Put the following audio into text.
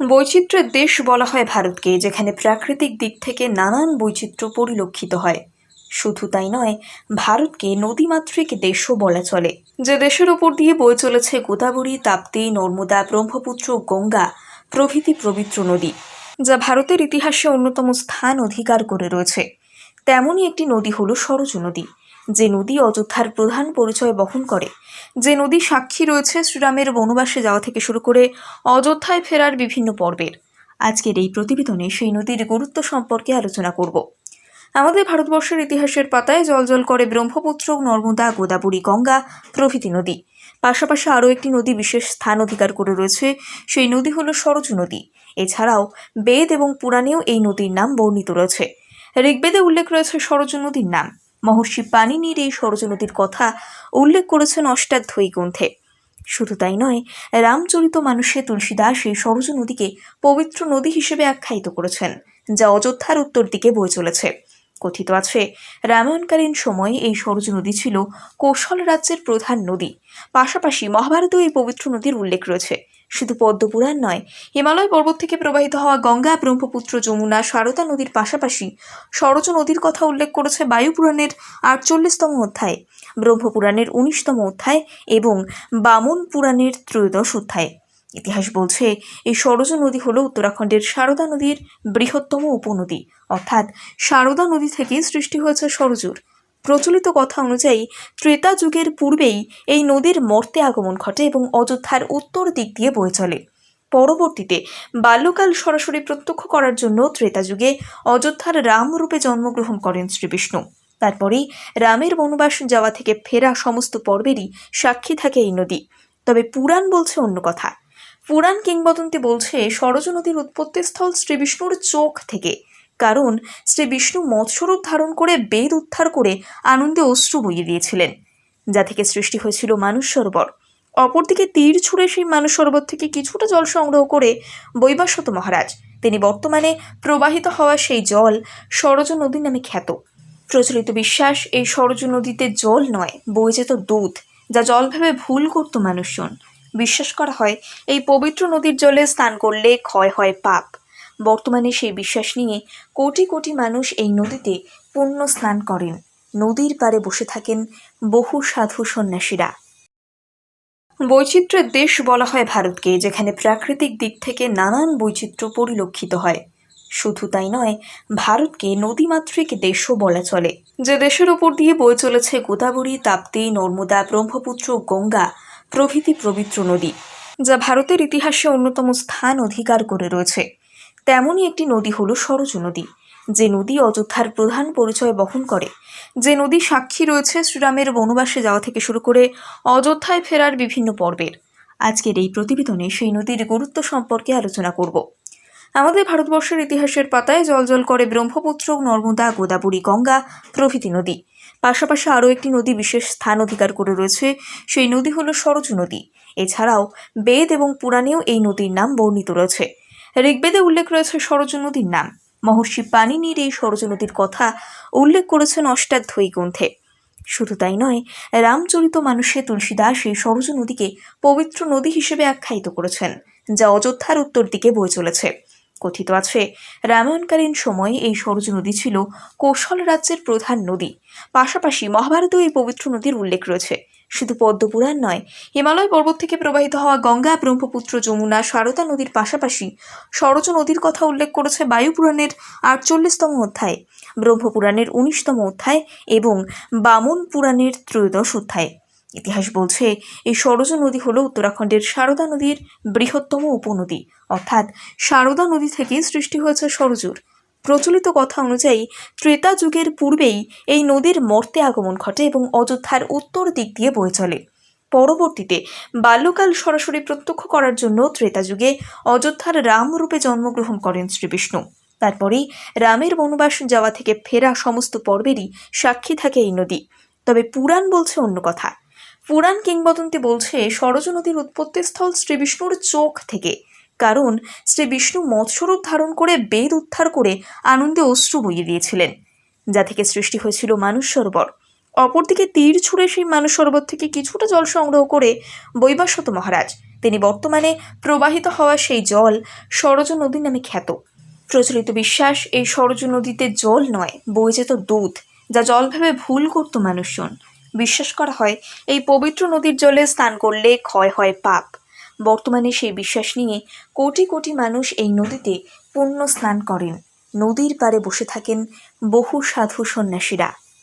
বৈচিত্র্যের দেশ বলা হয় ভারতকে, যেখানে প্রাকৃতিক দিক থেকে নানান বৈচিত্র্য পরিলক্ষিত হয়। শুধু তাই নয়, ভারতকে নদীমাতৃক দেশও বলা চলে। যে দেশের ওপর দিয়ে বয়ে চলেছে গোদাবরী, তাপ্তি, নর্মদা, ব্রহ্মপুত্র, গঙ্গা প্রভৃতি পবিত্র নদী, যা ভারতের ইতিহাসে অন্যতম স্থান অধিকার করে রয়েছে। তেমনই একটি নদী হলো সরজ নদী। যে নদী অযোধ্যার প্রধান পরিচয় বহন করে। যে নদী সাক্ষী রয়েছে শ্রীরামের বনবাসে যাওয়া থেকে শুরু করে অযোধ্যায় ফেরার বিভিন্ন পর্বের। আজকের এই প্রতিবেদনে সেই নদীর গুরুত্ব সম্পর্কে আলোচনা করব। আমাদের ভারতবর্ষের ইতিহাসের পাতায় জলজল করে ব্রহ্মপুত্র, নর্মদা, গোদাবরী, গঙ্গা প্রভৃতি নদী। পাশাপাশি আরও একটি নদী বিশেষ স্থান অধিকার করে রয়েছে, সেই নদী হল সরজ নদী। এছাড়াও বেদ এবং পুরাণেও এই নদীর নাম বর্ণিত রয়েছে। ঋগ্বেদে উল্লেখ রয়েছে সরজ নদীর নাম। মহর্ষি পানিনির এই সরজ নদীর কথা উল্লেখ করেছেন অষ্টাধ্যায়ী গ্রন্থে। শুধু তাই নয়, রামচরিত মানুষে তুলসীদাস এই সরজ নদীকে পবিত্র নদী হিসেবে আখ্যায়িত করেছেন, যা অযোধ্যার উত্তর দিকে বয়ে চলেছে। কথিত আছে, রামায়ণকালীন সময়ে এই সরজ নদী ছিল কৌশল রাজ্যের প্রধান নদী। পাশাপাশি মহাভারতেও এই পবিত্র নদীর উল্লেখ রয়েছে। শুধু পদ্মপুরাণ নয়, হিমালয় পর্বত থেকে প্রবাহিত হওয়া গঙ্গা, ব্রহ্মপুত্র, যমুনা, সারদা নদীর পাশাপাশি সরজ নদীর কথা উল্লেখ করেছে বায়ুপুরাণের আটচল্লিশতম অধ্যায়, ব্রহ্মপুরাণের উনিশতম অধ্যায় এবং বামন পুরাণের ত্রয়োদশ অধ্যায়। ইতিহাস বলছে, এই সরজ নদী হল উত্তরাখণ্ডের সারদা নদীর বৃহত্তম উপনদী, অর্থাৎ সারদা নদী থেকে সৃষ্টি হয়েছে সরজুর। প্রচলিত কথা অনুযায়ী ত্রেতা যুগের পূর্বেই এই নদীর মর্তে আগমন ঘটে এবং অযোধ্যার উত্তর দিক দিয়ে বয়ে চলে। পরবর্তীতে বাল্যকাল সরাসরি প্রত্যক্ষ করার জন্য ত্রেতা যুগে অযোধ্যার রামরূপে জন্মগ্রহণ করেন শ্রীবিষ্ণু। তারপরেই রামের বনবাস যাওয়া থেকে ফেরা সমস্ত পর্বেরই সাক্ষী থাকে এই নদী। তবে পুরাণ বলছে অন্য কথা। পুরাণ কিংবদন্তি বলছে, সরজ নদীর উৎপত্তিস্থল শ্রীবিষ্ণুর চোখ থেকে। কারণ শ্রী বিষ্ণু মৎস্যরূপ ধারণ করে বেদ উদ্ধার করে আনন্দে অশ্রু বইয়ে দিয়েছিলেন, যা থেকে সৃষ্টি হয়েছিল মানুষ সরোবর। অপরদিকে তীর ছুঁড়ে সেই মানুষ সরোবর থেকে কিছুটা জল সংগ্রহ করে বৈবাসত মহারাজ। তিনি বর্তমানে প্রবাহিত হওয়া সেই জল সরজ নদী নামে খ্যাত। প্রচলিত বিশ্বাস, এই সরজ নদীতে জল নয় বয়ে যেত দুধ, যা জল ভেবে ভুল করত মানুষজন। বিশ্বাস করা হয়, এই পবিত্র নদীর জলে স্নান করলে ক্ষয় হয় পাপ। বর্তমানে সেই বিশ্বাস নিয়ে কোটি কোটি মানুষ এই নদীতে পুণ্য স্নান করেন। নদীর পাড়ে বসে থাকেন বহু সাধু সন্ন্যাসীরা। বৈচিত্র্যের দেশ বলা হয় ভারতকে, যেখানে প্রাকৃতিক দিক থেকে নানান বৈচিত্র্য পরিলক্ষিত হয়। শুধু তাই নয়, ভারতকে নদীমাতৃক দেশও বলা চলে। যে দেশের ওপর দিয়ে বয়ে চলেছে গোদাবরী, তাপ্তি, নর্মদা, ব্রহ্মপুত্র, গঙ্গা প্রভৃতি পবিত্র নদী, যা ভারতের ইতিহাসে অন্যতম স্থান অধিকার করে রয়েছে। তেমনই একটি নদী হলো সরজ নদী, যে নদী অযোধ্যার প্রধান পরিচয় বহন করে। যে নদী সাক্ষী রয়েছে শ্রীরামের বনবাসে যাওয়া থেকে শুরু করে অযোধ্যায় ফেরার বিভিন্ন পর্বের। আজকের এই প্রতিবেদনে সেই নদীর গুরুত্ব সম্পর্কে আলোচনা করব। আমাদের ভারতবর্ষের ইতিহাসের পাতায় জলজল করে ব্রহ্মপুত্র, নর্মদা, গোদাবরী, গঙ্গা প্রভৃতি নদী। পাশাপাশি আরও একটি নদী বিশেষ স্থান অধিকার করে রয়েছে, সেই নদী হলো সরজ নদী। এছাড়াও বেদ এবং পুরাণেও এই নদীর নাম বর্ণিত রয়েছে। ঋগ্বেদে উল্লেখ রয়েছে সরজ নদীর নাম। মহর্ষি পানিনির এই সরজ নদীর কথা উল্লেখ করেছেন অষ্টাধ্যায়ী গ্রন্থে। শুধু তাই নয়, রামচরিত মানুষে তুলসীদাস এই সরজ নদীকে পবিত্র নদী হিসেবে আখ্যায়িত করেছেন, যা অযোধ্যার উত্তর দিকে বয়ে চলেছে। কথিত আছে, রামায়ণকালীন সময়ে এই সরজ নদী ছিল কৌশল রাজ্যের প্রধান নদী। পাশাপাশি মহাভারতেও এই পবিত্র নদীর উল্লেখ রয়েছে। শুধু পদ্মপুরাণ নয়, হিমালয় পর্বত থেকে প্রবাহিত হওয়া গঙ্গা, ব্রহ্মপুত্র, যমুনা, সারদা নদীর পাশাপাশি সরজ নদীর কথা উল্লেখ করেছে বায়ুপুরাণের আটচল্লিশতম অধ্যায়, ব্রহ্মপুরাণের উনিশতম অধ্যায় এবং বামন পুরাণের ত্রয়োদশ অধ্যায়। ইতিহাস বলছে, এই সরজ নদী হল উত্তরাখণ্ডের সারদা নদীর বৃহত্তম উপনদী, অর্থাৎ সারদা নদী থেকে সৃষ্টি হয়েছে সরজুর। প্রচলিত কথা অনুযায়ী ত্রেতা যুগের পূর্বেই এই নদীর মর্তে আগমন ঘটে এবং অযোধ্যার উত্তর দিক দিয়ে বয়ে চলে। পরবর্তীতে বাল্যকাল সরাসরি প্রত্যক্ষ করার জন্য ত্রেতা যুগে অযোধ্যার রামরূপে জন্মগ্রহণ করেন শ্রীবিষ্ণু। তারপরেই রামের বনবাস যাওয়া থেকে ফেরা সমস্ত পর্বেরই সাক্ষী থাকে এই নদী। তবে পুরাণ বলছে অন্য কথা। পুরাণ কিংবদন্তি বলছে, সরজ নদীর উৎপত্তিস্থল শ্রীবিষ্ণুর চোখ থেকে। কারণ শ্রী বিষ্ণু মৎস্যরূপ ধারণ করে বেদ উদ্ধার করে আনন্দে অশ্রু বইয়ে দিয়েছিলেন, যা থেকে সৃষ্টি হয়েছিল মানুষ সরোবর। অপরদিকে তীর ছুঁড়ে সেই মানুষ সরোবর থেকে কিছুটা জল সংগ্রহ করে বৈবাসত মহারাজ। তিনি বর্তমানে প্রবাহিত হওয়া সেই জল সরজ নদী নামে খ্যাত। প্রচলিত বিশ্বাস, এই সরজ নদীতে জল নয় বয়ে যেত দুধ, যা জল ভেবে ভুল করত মানুষজন। বিশ্বাস করা হয়, এই পবিত্র নদীর জলে স্নান করলে ক্ষয় হয় পাপ। বর্তমানে সেই বিশ্বাস নিয়ে কোটি কোটি মানুষ এই নদীতে পুণ্য স্নান করেন। নদীর পারে বসে থাকেন বহু সাধু সন্ন্যাসীরা।